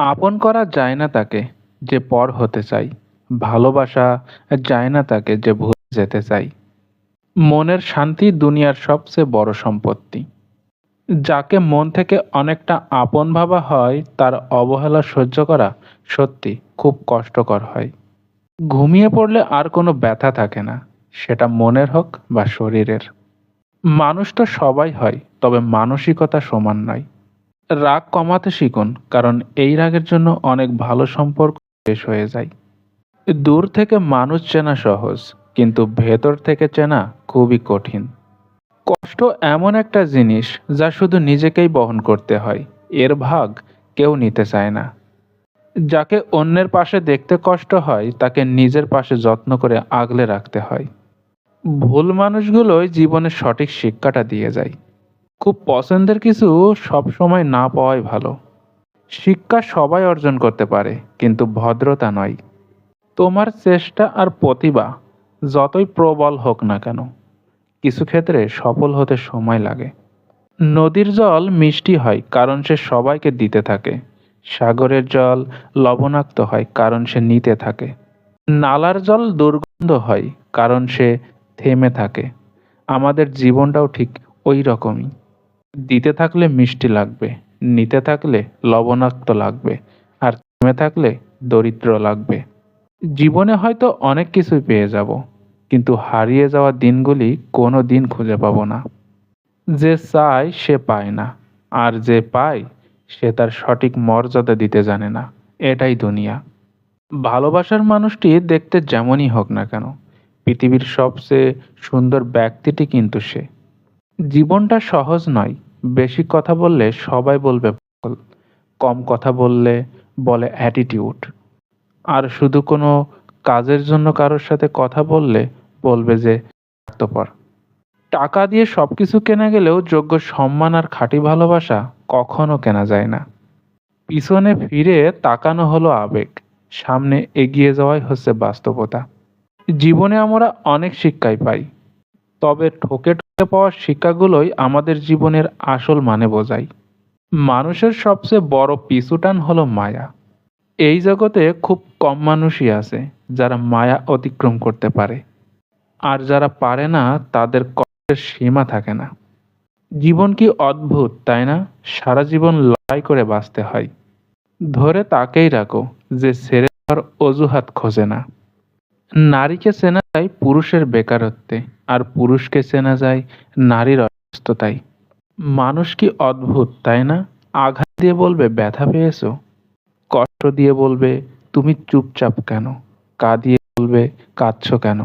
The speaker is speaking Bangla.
আপন করা যায় না তাকে যে পর হতে চাই। ভালোবাসা যায় না তাকে যে ভুলে যেতে চাই। মনের শান্তি দুনিয়ার সবচেয়ে বড় সম্পত্তি। যাকে মন থেকে অনেকটা আপন ভাবা হয়, তার অবহেলা সহ্য করা সত্যি খুব কষ্টকর হয়। ঘুমিয়ে পড়লে আর কোনো ব্যথা থাকে না, সেটা মনের হোক বা শরীরের। মানুষ তো সবাই হয়, তবে মানসিকতা সমান নয়। রাগ কমাতে শিখুন, কারণ এই রাগের জন্য অনেক ভালো সম্পর্ক শেষ হয়ে যায়। দূর থেকে মানুষ চেনা সহজ, কিন্তু ভেতর থেকে চেনা খুবই কঠিন। কষ্ট এমন একটা জিনিস যা শুধু নিজেকেই বহন করতে হয়, এর ভাগ কেউ নিতে চায় না। যাকে অন্যের পাশে দেখতে কষ্ট হয়, তাকে নিজের পাশে যত্ন করে আগলে রাখতে হয়। ভুল মানুষগুলোই জীবনের সঠিক শিক্ষাটা দিয়ে যায়। খুব পছন্দের কিছু সব সময় না পাওয়াই ভালো। শিক্ষা সবাই অর্জন করতে পারে, কিন্তু ভদ্রতা নয়। তোমার চেষ্টা আর প্রতিভা যতই প্রবল হোক না কেন, কিছু ক্ষেত্রে সফল হতে সময় লাগে। নদীর জল মিষ্টি হয়, কারণ সে সবাইকে দিতে থাকে। সাগরের জল লবণাক্ত হয়, কারণ সে নিতে থাকে। নালার জল দুর্গন্ধ হয়, কারণ সে থেমে থাকে। আমাদের জীবনটাও ঠিক ওই রকমই। দিতে থাকলে মিষ্টি লাগবে, নিতে থাকলে লবণাক্ত লাগবে, আর থেমে থাকলে দরিদ্র লাগবে। জীবনে হয়তো অনেক কিছুই পেয়ে যাব, কিন্তু হারিয়ে যাওয়া দিনগুলি কোনো দিন খুঁজে পাবো না। যে চায় সে পায় না, আর যে পায় সে তার সঠিক মর্যাদা দিতে জানে না, এটাই দুনিয়া। ভালোবাসার মানুষটি দেখতে যেমনই হোক না কেন, পৃথিবীর সবচেয়ে সুন্দর ব্যক্তিটি কিন্তু সে। জীবনটা সহজ নয়। বেশি কথা বললে সবাই বলবে পাগল কম কথা বললে বলে অ্যাটিটিউড আর শুধু কোনো কাজের জন্য কারোর সাথে কথা বললে বলবে যে, স্বার্থপর। টাকা দিয়ে সব কিছু কেনা গেলেও যোগ্য সম্মান আর খাঁটি ভালোবাসা কখনো কেনা যায় না। পিছনে ফিরে তাকানো হলো আবেগ। সামনে এগিয়ে যাওয়াই হচ্ছে বাস্তবতা। জীবনে আমরা অনেক শিক্ষাই পাই। তবে ঠোকে পাওয়া শিক্ষাগুলোই আমাদের জীবনের আসল মানে বোঝায়। মানুষের সবচেয়ে বড় পিছুটান হলো মায়া। এই জগতে খুব কম মানুষই আছে যারা মায়া অতিক্রম করতে পারে। আর যারা পারে না, তাদের কষ্টের সীমা থাকে না। জীবন কি অদ্ভুত, তাই না? সারা জীবন লড়াই করে বাঁচতে হয়। ধরে তাকেই রাখো যে ছেড়ে অজুহাত খোঁজে না। নারীকে চেনা যায় পুরুষের বেকারত্বে, আর পুরুষকে চেনা যায় নারীর অসুস্থতায়। মানুষ কি অদ্ভুত, তাই না? আঘাত দিয়ে বলবে, ব্যথা পেয়েছ? কষ্ট দিয়ে বলবে, তুমি চুপচাপ কেন? কাঁদিয়ে বলবে, কাঁদছো কেন?